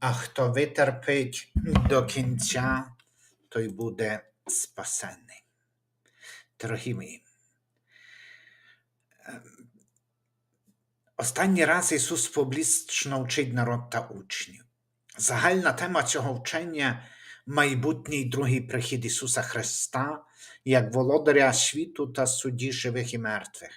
а хто витерпить до кінця, той буде спасений. Дорогі мої, ем, останній раз Ісус публічно вчить народ та учнів. Загальна тема цього вчення майбутній другий прихід Ісуса Христа як володаря світу та судді живих і мертвих,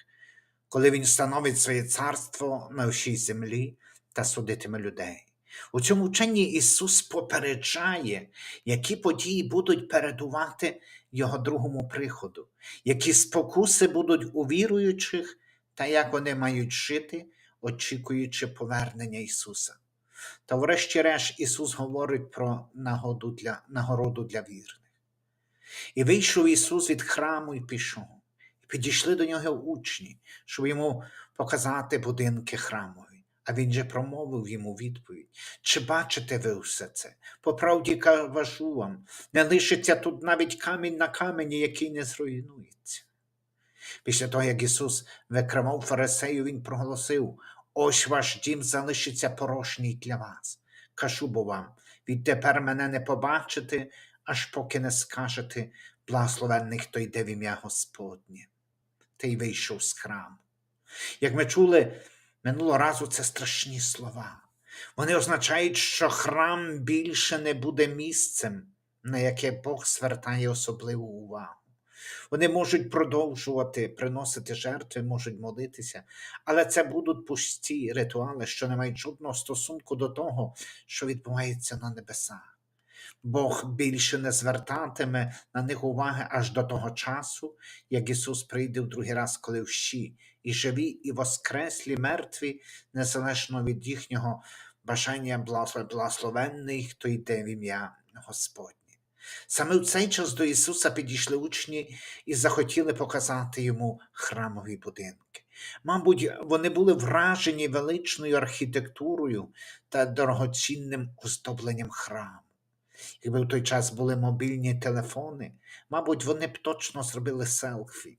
коли Він становить своє царство на всій землі та судитиме людей. У цьому вченні Ісус попереджає, які події будуть передувати Його другому приходу, які спокуси будуть у віруючих, та як вони мають жити, очікуючи повернення Ісуса. Та, врешті-решт, Ісус говорить про нагоду для, нагороду для вірних. І вийшов Ісус від храму і пішов. І підійшли до нього учні, щоб йому показати будинки храмові. А він же промовив йому відповідь: Чи бачите ви все це? По правді кажу вам, не лишиться тут навіть камінь на камені, який не зруйнується. Після того, як Ісус викривав фарисею, Він проголосив: Ось ваш дім залишиться порожній для вас. Кажу бо вам, відтепер мене не побачите, аж поки не скажете, благословенний, хто йде в ім'я Господнє. Та й вийшов з храму. Як ми чули, Минулого разу це страшні слова. Вони означають, що храм більше не буде місцем, на яке Бог звертає особливу увагу. Вони можуть продовжувати приносити жертви, можуть молитися, але це будуть пусті ритуали, що не мають жодного стосунку до того, що відбувається на небесах. Бог більше не звертатиме на них уваги аж до того часу, як Ісус прийде в другий раз, коли всі, і живі, і воскреслі, мертві, незалежно від їхнього бажання благословенний, хто йде в ім'я Господнє. Саме в цей час до Ісуса підійшли учні і захотіли показати йому храмові будинки. Мабуть, вони були вражені величною архітектурою та дорогоцінним оздобленням храму. Якби в той час були мобільні телефони, мабуть, вони б точно зробили селфі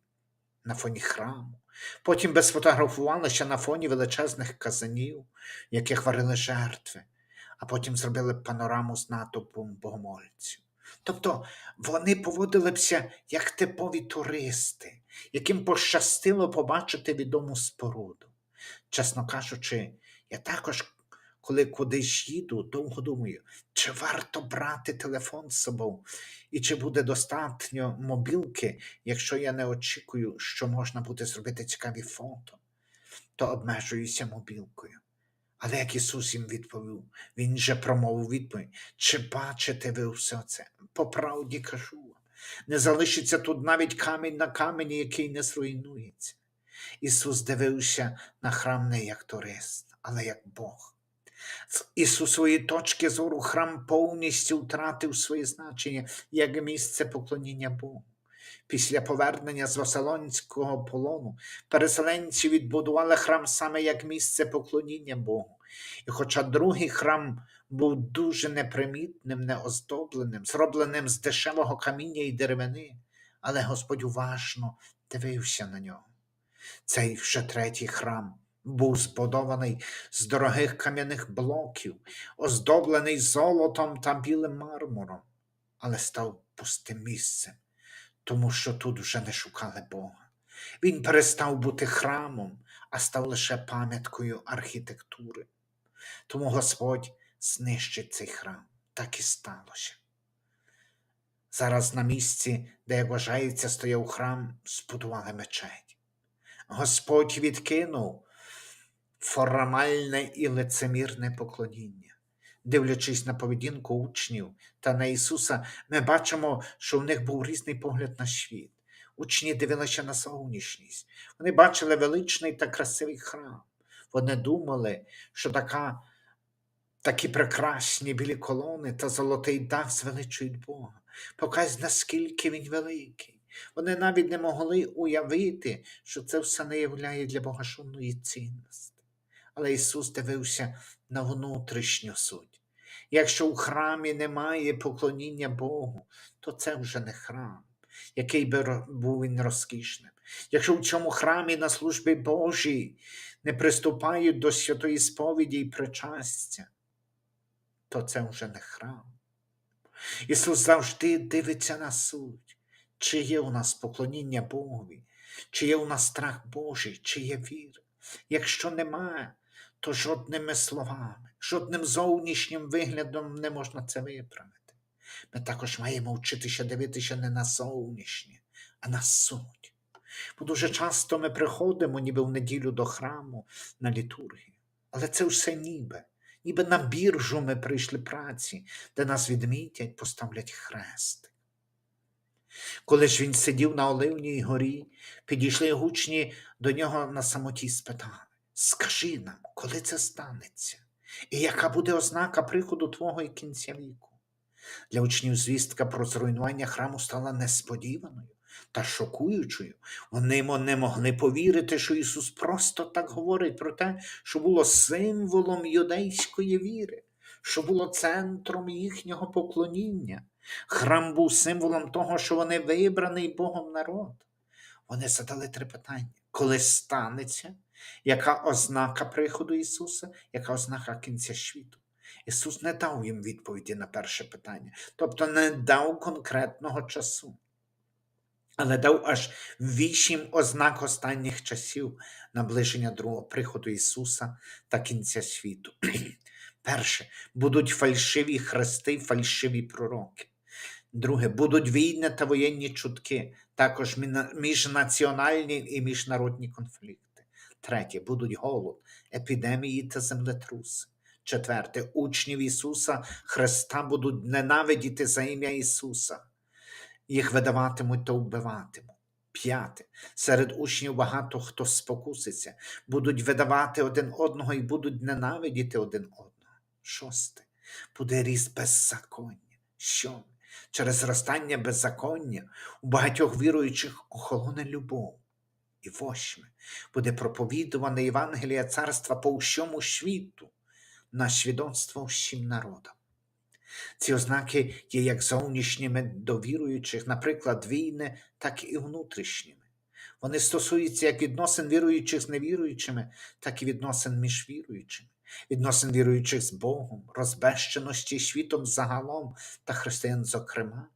на фоні храму. Потім би сфотографувалися на фоні величезних казанів, в яких варили жертви, а потім зробили панораму з натовпом богомольців. Тобто вони поводилися як типові туристи, яким пощастило побачити відому споруду. Чесно кажучи, я також коли кудись їду, довго думаю, чи варто брати телефон з собою, і чи буде достатньо мобілки, якщо я не очікую, що можна буде зробити цікаві фото, то обмежуюся мобілкою. Але як Ісус їм відповів, Він же промовив відповідь, чи бачите ви все це? По правді кажу вам, не залишиться тут навіть камінь на камені, який не зруйнується. Ісус дивився на храм не як турист, але як Бог. З Ісусової точки зору храм повністю втратив своє значення як місце поклоніння Богу. Після повернення з Василонського полону переселенці відбудували храм саме як місце поклоніння Богу. І хоча другий храм був дуже непримітним, неоздобленим, зробленим з дешевого каміння і деревини, але Господь уважно дивився на нього. Цей вже третій храм був збудований з дорогих кам'яних блоків, оздоблений золотом та білим мармуром, але став пустим місцем, тому що тут вже не шукали Бога. Він перестав бути храмом, а став лише пам'яткою архітектури. Тому Господь знищить цей храм. Так і сталося. Зараз на місці, де, як вважається, стояв храм, збудували мечеть. Господь відкинув формальне і лицемірне поклоніння. Дивлячись на поведінку учнів та на Ісуса, ми бачимо, що в них був різний погляд на світ. Учні дивилися на зовнішність. Вони бачили величний та красивий храм. Вони думали, що така, такі прекрасні білі колони та золотий дах звеличують Бога. Показ, наскільки він великий. Вони навіть не могли уявити, що це все не являє для Бога шумної цінності але Ісус дивився на внутрішню суть. Якщо у храмі немає поклоніння Богу, то це вже не храм, який би був він розкішним. Якщо в цьому храмі на службі Божій не приступають до святої сповіді і причастя, то це вже не храм. Ісус завжди дивиться на суть, чи є у нас поклоніння Богові, чи є у нас страх Божий, чи є віра. Якщо немає, то жодними словами, жодним зовнішнім виглядом не можна це виправити. Ми також маємо вчитися дивитися не на зовнішнє, а на суть. Бо дуже часто ми приходимо, ніби в неділю до храму на літургію. Але це все ніби. Ніби на біржу ми прийшли праці, де нас відмітять, поставлять хрест. Коли ж він сидів на Оливній горі, підійшли гучні до нього на самоті спитали: Скажи нам, коли це станеться, і яка буде ознака приходу Твого і кінця віку? Для учнів звістка про зруйнування храму стала несподіваною та шокуючою. Вони не могли повірити, що Ісус просто так говорить про те, що було символом юдейської віри, що було центром їхнього поклоніння. Храм був символом того, що вони вибраний Богом народ. Вони задали три питання: коли станеться, яка ознака приходу Ісуса, яка ознака кінця світу? Ісус не дав їм відповіді на перше питання, тобто не дав конкретного часу, але дав аж вісім ознак останніх часів наближення другого приходу Ісуса та кінця світу. Перше, будуть фальшиві хрести, фальшиві пророки. Друге, будуть війни та воєнні чутки, також міжнаціональні і міжнародні конфлікти. Третє, будуть голод, епідемії та землетруси. Четверте, учнів Ісуса Христа будуть ненавидіти за ім'я Ісуса. Їх видаватимуть та вбиватимуть. П'яте. Серед учнів багато хто спокуситься, будуть видавати один одного і будуть ненавидіти один одного. Шосте. Буде ріст беззаконня. Сьоме. Через зростання беззаконня у багатьох віруючих охолоне любов. І восьме. Буде проповідуване Євангелія царства по всьому світу на свідоцтво всім народам. Ці ознаки є як зовнішніми до віруючих, наприклад, війни, так і внутрішніми. Вони стосуються як відносин віруючих з невіруючими, так і відносин між віруючими, відносин віруючих з Богом, розбещеності світом загалом та християн, зокрема,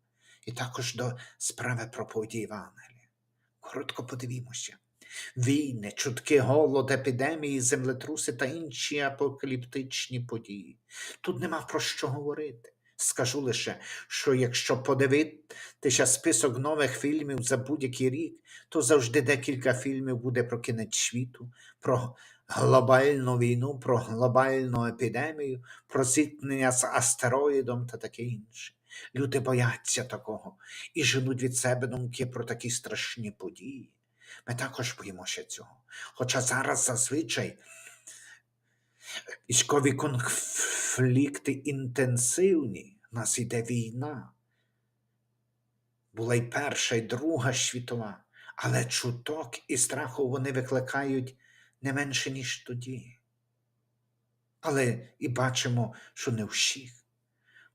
і також до справи проповіді Євангелія. Коротко подивімося. Війни, чутки, голод, епідемії, землетруси та інші апокаліптичні події. Тут нема про що говорити. Скажу лише, що якщо подивитися список нових фільмів за будь-який рік, то завжди декілька фільмів буде про кінець світу, про глобальну війну, про глобальну епідемію, про зіткнення з астероїдом та таке інше. Люди бояться такого і женуть від себе думки про такі страшні події. Ми також боїмося цього. Хоча зараз зазвичай військові конфлікти інтенсивні, в нас іде війна. Була й Перша, і Друга світова, але чуток і страху вони викликають не менше, ніж тоді. Але і бачимо, що не всіх,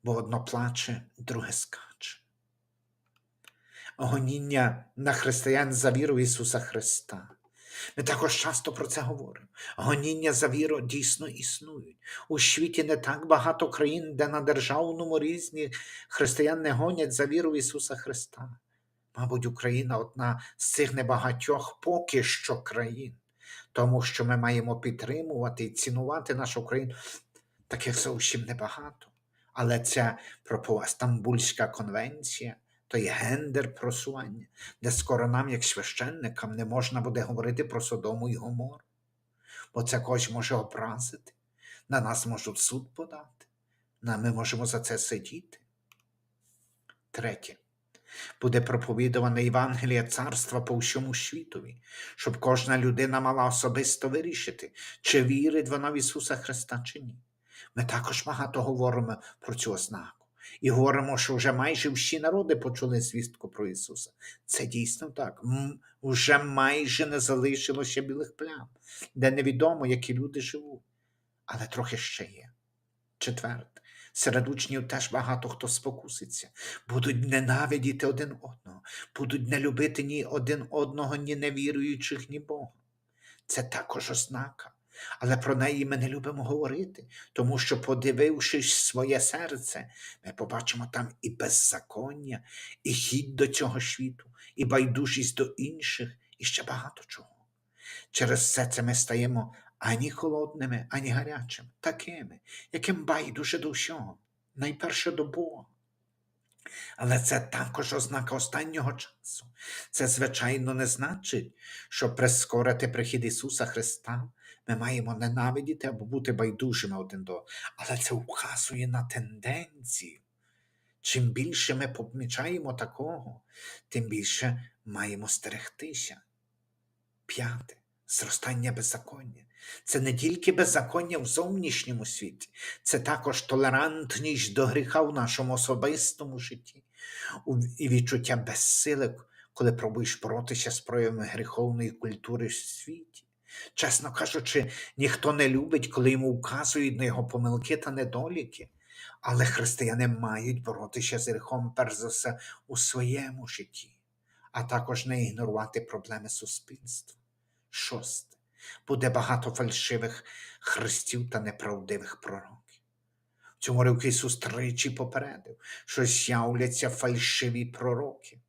бо одно плаче, друге скаче. Гоніння на християн за віру Ісуса Христа. Ми також часто про це говоримо. Гоніння за віру дійсно існують. У світі не так багато країн, де на державному різні християн не гонять за віру Ісуса Христа. Мабуть, Україна одна з цих небагатьох поки що країн, тому що ми маємо підтримувати і цінувати нашу країну. Таких зовсім небагато. Але ця пропова Стамбульська конвенція то є гендер просування, де скоро нам, як священникам, не можна буде говорити про Содому і Гомору, бо це когось може образити, на нас можуть суд подати, на ми можемо за це сидіти. Третє. Буде проповідуване Євангеліє царства по всьому світові, щоб кожна людина мала особисто вирішити, чи вірить вона в Ісуса Христа чи ні. Ми також багато говоримо про цю ознаку. І говоримо, що вже майже всі народи почули звістку про Ісуса. Це дійсно так. Вже майже не залишилося білих плям, де невідомо, які люди живуть. Але трохи ще є. Четверте. Серед учнів теж багато хто спокуситься, будуть ненавидіти один одного, будуть не любити ні один одного, ні невіруючих, ні Бога. Це також ознака. Але про неї ми не любимо говорити, тому що, подивившись своє серце, ми побачимо там і беззаконня, і хід до цього світу, і байдужість до інших, і ще багато чого. Через все це ми стаємо ані холодними, ані гарячими, такими, яким байдуже до всього, найперше до Бога. Але це також ознака останнього часу. Це, звичайно, не значить, що прискорити прихід Ісуса Христа ми маємо ненавидіти або бути байдужими один до, але це вказує на тенденцію. Чим більше ми помічаємо такого, тим більше маємо стерегтися. П'яте зростання беззаконня. Це не тільки беззаконня в зовнішньому світі, це також толерантність до гріха в нашому особистому житті і відчуття безсили, коли пробуєш боротися з проявами гріховної культури в світі. Чесно кажучи, ніхто не любить, коли йому вказують на його помилки та недоліки. Але християни мають боротися з гріхом, перш за все, у своєму житті, а також не ігнорувати проблеми суспільства. Шосте. Буде багато фальшивих хрестів та неправдивих пророків. В цьому ривку Ісус тричі попередив, що з'являться фальшиві пророки.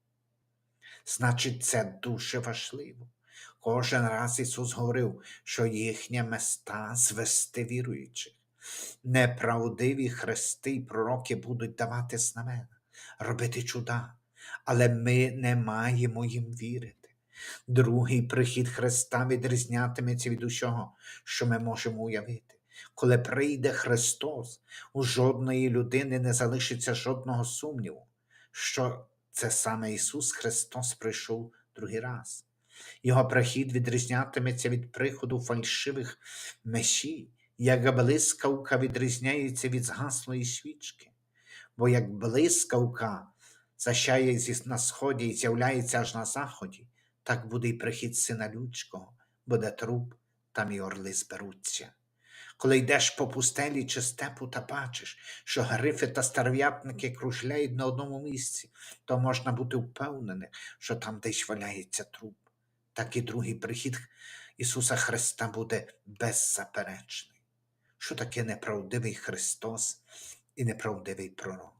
Значить, це дуже важливо. Кожен раз Ісус говорив, що їхня мета звести віруючих. Неправдиві хрести й пророки будуть давати знамена, робити чуда, але ми не маємо їм вірити. Другий прихід Христа відрізнятиметься від усього, що ми можемо уявити. Коли прийде Христос, у жодної людини не залишиться жодного сумніву, що це саме Ісус Христос прийшов другий раз. Його прихід відрізнятиметься від приходу фальшивих месій, як блискавка відрізняється від згаслої свічки. Бо як блискавка зі- на сході і з'являється аж на заході, так буде й прихід сина людського, буде труп, там і орли зберуться. Коли йдеш по пустелі чи степу та бачиш, що грифи та старв'ятники кружляють на одному місці, то можна бути впевненим, що там десь валяється труп. Так і другий прихід Ісуса Христа буде беззаперечний. Що таке неправдивий Христос і неправдивий пророк?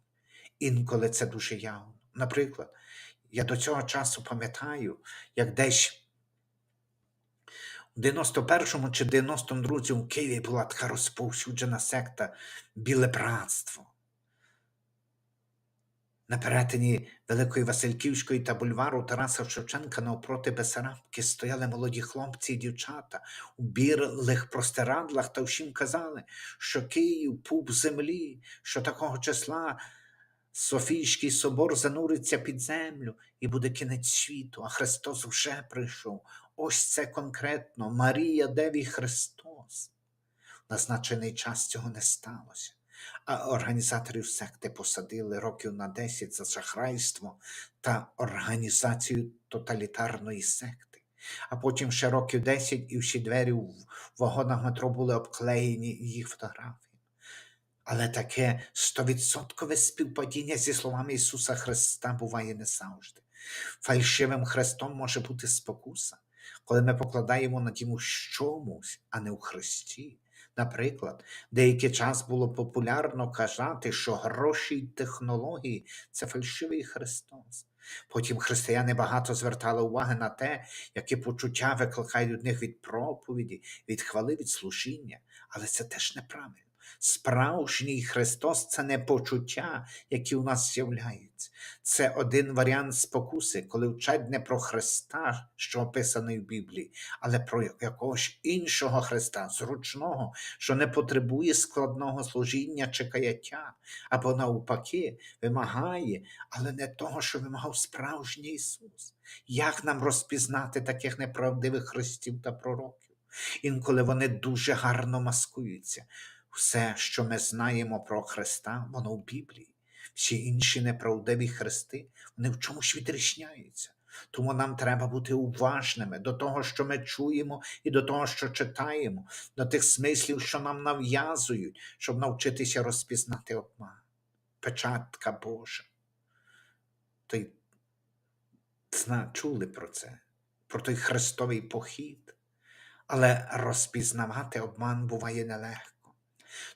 Інколи це дуже явно. Наприклад, я до цього часу пам'ятаю, як десь у 91-му чи 92-му році у Києві була така розповсюджена секта Біле братство. На перетині Великої Васильківської та бульвару Тараса Шевченка навпроти Бесарабки стояли молоді хлопці і дівчата у білих простирадлах та всім казали, що Київ пуп землі, що такого числа Софійський собор зануриться під землю і буде кінець світу, а Христос вже прийшов. Ось це конкретно Марія Деві Христос. Назначений час цього не сталося. А організаторів секти посадили років на 10 за шахрайство та організацію тоталітарної секти. А потім ще років 10 і всі двері в вагонах метро були обклеєні їх фотографіями. Але таке стовідсоткове співпадіння зі словами Ісуса Христа буває не завжди. Фальшивим хрестом може бути спокуса, коли ми покладаємо надію в чомусь, а не у Христі. Наприклад, деякий час було популярно казати, що гроші й технології це фальшивий Христос. Потім християни багато звертали уваги на те, які почуття викликають у них від проповіді, від хвали, від служіння, але це теж неправильно. Справжній Христос це не почуття, які у нас з'являються. Це один варіант спокуси, коли вчать не про Христа, що описаний в Біблії, але про якогось іншого Христа, зручного, що не потребує складного служіння чи каяття, або навпаки, вимагає, але не того, що вимагав справжній Ісус. Як нам розпізнати таких неправдивих христів та пророків? Інколи вони дуже гарно маскуються. Все, що ми знаємо про Христа, воно в Біблії. Всі інші неправдиві хрести, вони в чомусь відрізняються. Тому нам треба бути уважними до того, що ми чуємо, і до того, що читаємо, до тих смислів, що нам нав'язують, щоб навчитися розпізнати обман. Печатка Божа. Той зна, чули про це, про той хрестовий похід. Але розпізнавати обман буває нелегко.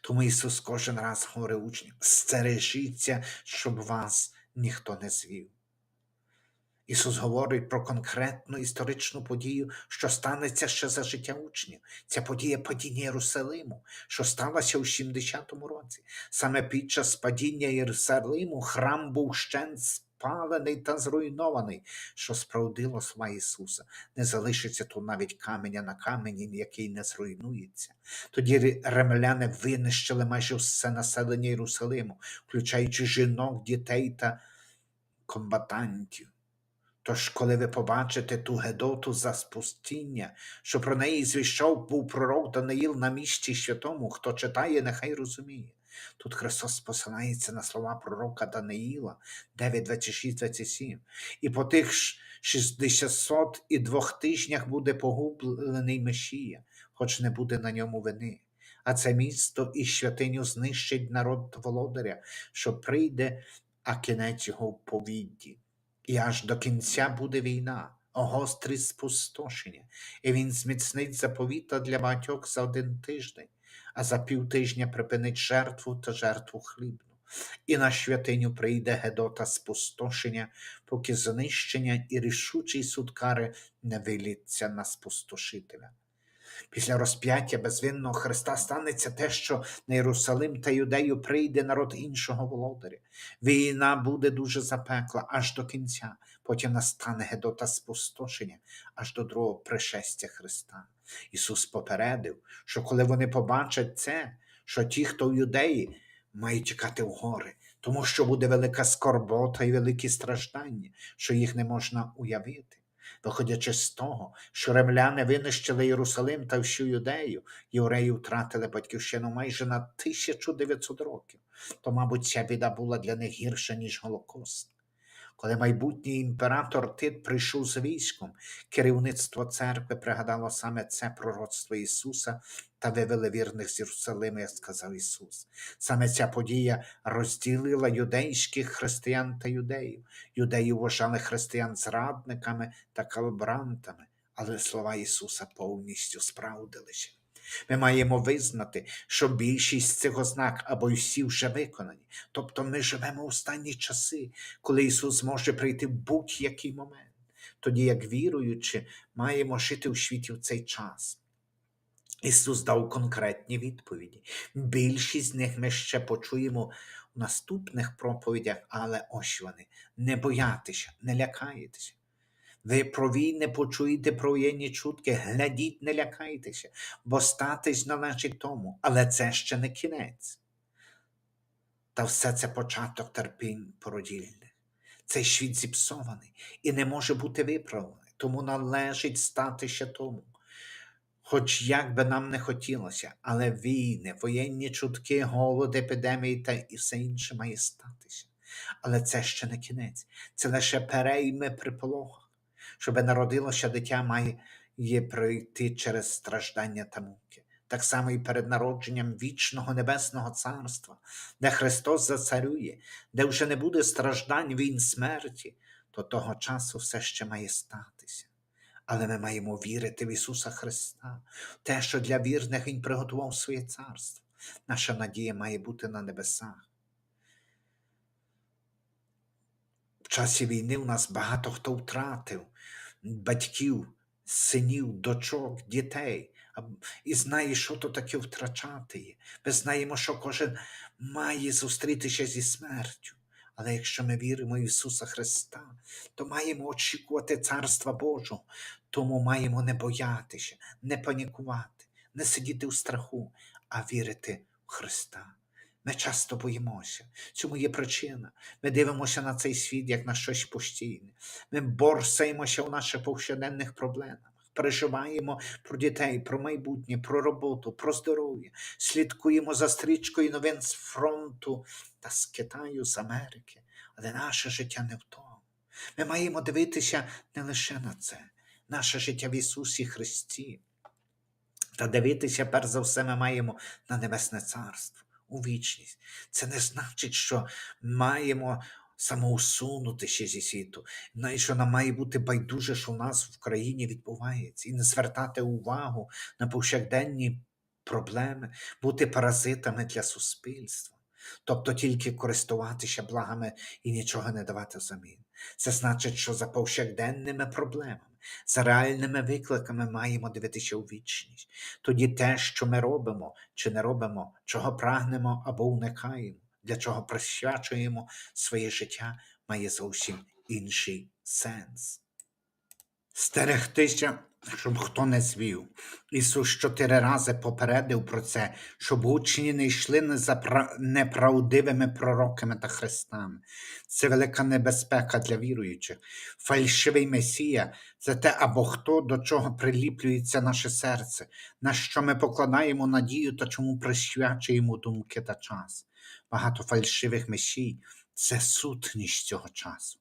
Тому Ісус кожен раз говорить учням: стережіться, щоб вас ніхто не звів. Ісус говорить про конкретну історичну подію, що станеться ще за життя учнів. Ця подія падіння Єрусалиму, що сталося у 70-му році. Саме під час падіння Єрусалиму храм був щен спалений та зруйнований, що справдило слова Ісуса. Не залишиться тут навіть каменя на камені, який не зруйнується. Тоді ремляни винищили майже все населення Єрусалиму, включаючи жінок, дітей та комбатантів. Тож, коли ви побачите ту Гедоту за спустіння, що про неї звіщав був пророк Даниїл на місці святому, хто читає, нехай розуміє. Тут Христос посилається на слова пророка Даниїла 9, 26, 27. І по тих ж 60 і двох тижнях буде погублений Месія, хоч не буде на ньому вини. А це місто і святиню знищить народ володаря, що прийде, а кінець його повідді. І аж до кінця буде війна, огострить спустошення, і він зміцнить заповіта для багатьох за один тиждень, а за півтижня припинить жертву та жертву хлібну. І на святиню прийде Гедота спустошення, поки знищення і рішучий суд кари не виліться на спустошителя. Після розп'яття безвинного Христа станеться те, що на Єрусалим та Юдею прийде народ іншого володаря. Війна буде дуже запекла аж до кінця, потім настане гедота спустошення аж до другого пришестя Христа. Ісус попередив, що коли вони побачать це, що ті, хто в юдеї, мають тікати в гори, тому що буде велика скорбота і великі страждання, що їх не можна уявити. Виходячи з того, що ремляни винищили Єрусалим та всю юдею, євреї втратили батьківщину майже на 1900 років, то, мабуть, ця біда була для них гірша, ніж Голокост. Коли майбутній імператор Тит прийшов з військом, керівництво церкви пригадало саме це пророцтво Ісуса та вивели вірних з Єрусалима, як сказав Ісус. Саме ця подія розділила юдейських християн та юдеїв. Юдеї вважали християн зрадниками та колаборантами, але слова Ісуса повністю справдилися. Ми маємо визнати, що більшість цих ознак або всі вже виконані. Тобто ми живемо у останні часи, коли Ісус може прийти в будь-який момент. Тоді, як віруючи, маємо жити у світі в цей час. Ісус дав конкретні відповіді. Більшість з них ми ще почуємо у наступних проповідях, але ось вони. Не боятися, не лякайтеся. Ви про війни почуєте про воєнні чутки, глядіть, не лякайтеся, бо статись належить тому, але це ще не кінець. Та все це початок терпінь породільних. Цей світ зіпсований і не може бути виправлений, тому належить стати ще тому. Хоч як би нам не хотілося, але війни, воєнні чутки, голод, епідемії та і все інше має статися. Але це ще не кінець, це лише перейме при пологах. Щоби народилося дитя, має пройти через страждання та муки. Так само і перед народженням вічного небесного царства, де Христос зацарює, де вже не буде страждань війн смерті, то того часу все ще має статися. Але ми маємо вірити в Ісуса Христа, те, що для вірних Він приготував своє царство. Наша надія має бути на небесах. В часі війни у нас багато хто втратив батьків, синів, дочок, дітей. І знає, що то таке втрачати. Ми знаємо, що кожен має зустрітися зі смертю. Але якщо ми віримо в Ісуса Христа, то маємо очікувати Царства Божого, тому маємо не боятися, не панікувати, не сидіти у страху, а вірити в Христа. Ми часто боїмося. Цьому є причина. Ми дивимося на цей світ як на щось постійне. Ми борсаємося у наших повсякденних проблемах. Переживаємо про дітей, про майбутнє, про роботу, про здоров'я, слідкуємо за стрічкою новин з фронту та з Китаю, з Америки. Але наше життя не в тому. Ми маємо дивитися не лише на це, наше життя в Ісусі Христі. Та дивитися, перш за все, ми маємо на Небесне Царство, у вічність. Це не значить, що маємо самоусунутися зі світу. Що нам має бути байдуже, що в нас в країні відбувається, і не звертати увагу на повсякденні проблеми, бути паразитами для суспільства. Тобто тільки користуватися благами і нічого не давати взамін. Це значить, що за повсякденними проблемами, за реальними викликами маємо дивитися у вічність. Тоді те, що ми робимо чи не робимо, чого прагнемо або уникаємо, для чого присвячуємо своє життя, має зовсім інший сенс. Стерегтися, щоб хто не звів. Ісус чотири рази попередив про це, щоб учні не йшли за неправдивими пророками та хрестами. Це велика небезпека для віруючих. Фальшивий Месія це те або хто до чого приліплюється наше серце, на що ми покладаємо надію та чому присвячуємо думки та час. Багато фальшивих месій це сутність цього часу.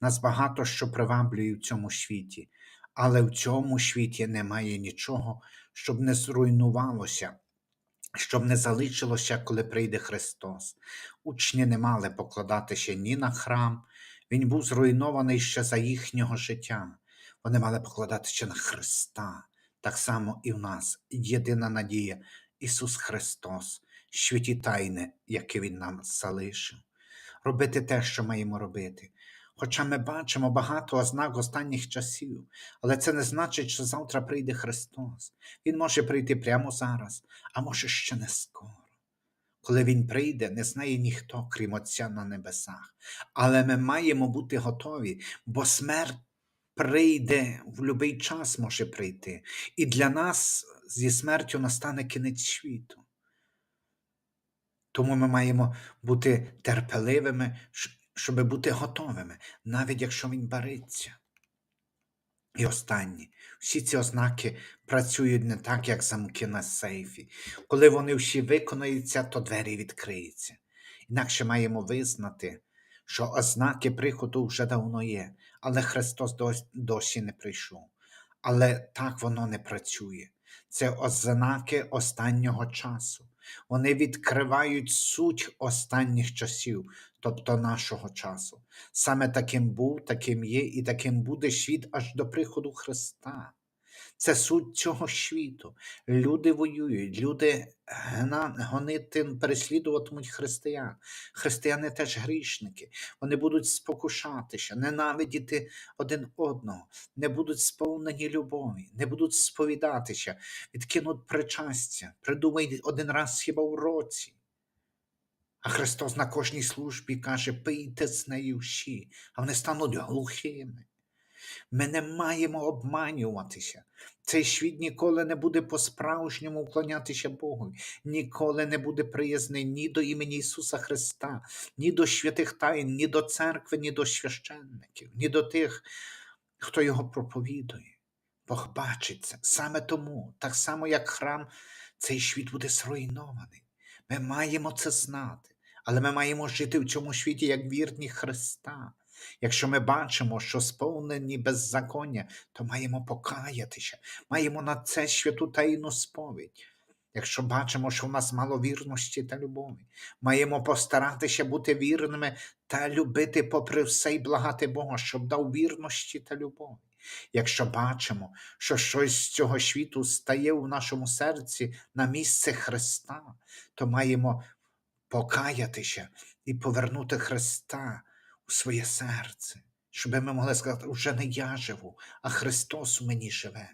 Нас багато що приваблює в цьому світі, але в цьому світі немає нічого, щоб не зруйнувалося, щоб не залишилося, коли прийде Христос. Учні не мали покладатися ні на храм, він був зруйнований ще за їхнього життя. Вони мали покладатися на Христа. Так само і в нас єдина надія Ісус Христос, святі тайни, які Він нам залишив. Робити те, що маємо робити. Хоча ми бачимо багато ознак останніх часів, але це не значить, що завтра прийде Христос. Він може прийти прямо зараз, а може ще не скоро. Коли Він прийде, не знає ніхто, крім Отця на небесах. Але ми маємо бути готові, бо смерть прийде в будь-який час може прийти. І для нас зі смертю настане кінець світу. Тому ми маємо бути терпеливими, щоб бути готовими, навіть якщо він бариться. І останнє, всі ці ознаки працюють не так, як замки на сейфі. Коли вони всі виконаються, то двері відкриються. Інакше маємо визнати, що ознаки приходу вже давно є, але Христос досі не прийшов. Але так воно не працює. Це ознаки останнього часу. Вони відкривають суть останніх часів, тобто нашого часу. Саме таким був, таким є і таким буде світ аж до приходу Христа. Це суть цього світу. Люди воюють, люди гонити, переслідуватимуть християн. Християни теж грішники. Вони будуть спокушатися, ненавидіти один одного, не будуть сповнені любові, не будуть сповідатися, відкинуть причастя, придумають один раз хіба в році. А Христос на кожній службі каже: пийте з нею всі, а вони стануть глухими. Ми не маємо обманюватися. Цей світ ніколи не буде по-справжньому вклонятися Богу, ніколи не буде приязний ні до імені Ісуса Христа, ні до святих тайн, ні до церкви, ні до священників, ні до тих, хто його проповідує. Бог бачить це. Саме тому, так само як храм, цей світ буде зруйнований. Ми маємо це знати, але ми маємо жити в цьому світі як вірні Христа. Якщо ми бачимо, що сповнені беззаконня, то маємо покаятися, маємо на це святу таїну сповідь. Якщо бачимо, що в нас мало вірності та любові, маємо постаратися бути вірними та любити попри все й благати Бога, щоб дав вірності та любові. Якщо бачимо, що щось з цього світу стає в нашому серці на місце Христа, то маємо покаятися і повернути Христа у своє серце, щоб ми могли сказати, вже не я живу, а Христос у мені живе.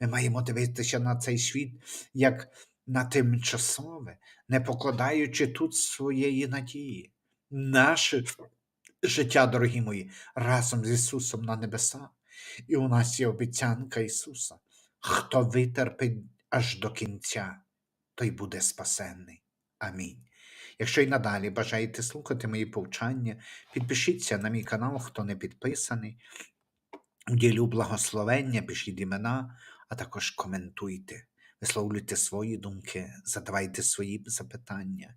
Ми маємо дивитися на цей світ як на тимчасове, не покладаючи тут своєї надії. Наше життя, дорогі мої, разом з Ісусом на небесах. І у нас є обіцянка Ісуса. Хто витерпить аж до кінця, той буде спасенний. Амінь. Якщо й надалі бажаєте слухати мої повчання, підпишіться на мій канал, хто не підписаний. Ділю благословення, пишіть імена, а також коментуйте, висловлюйте свої думки, задавайте свої запитання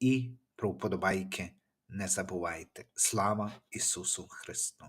і про вподобайки не забувайте. Слава Ісусу Христу!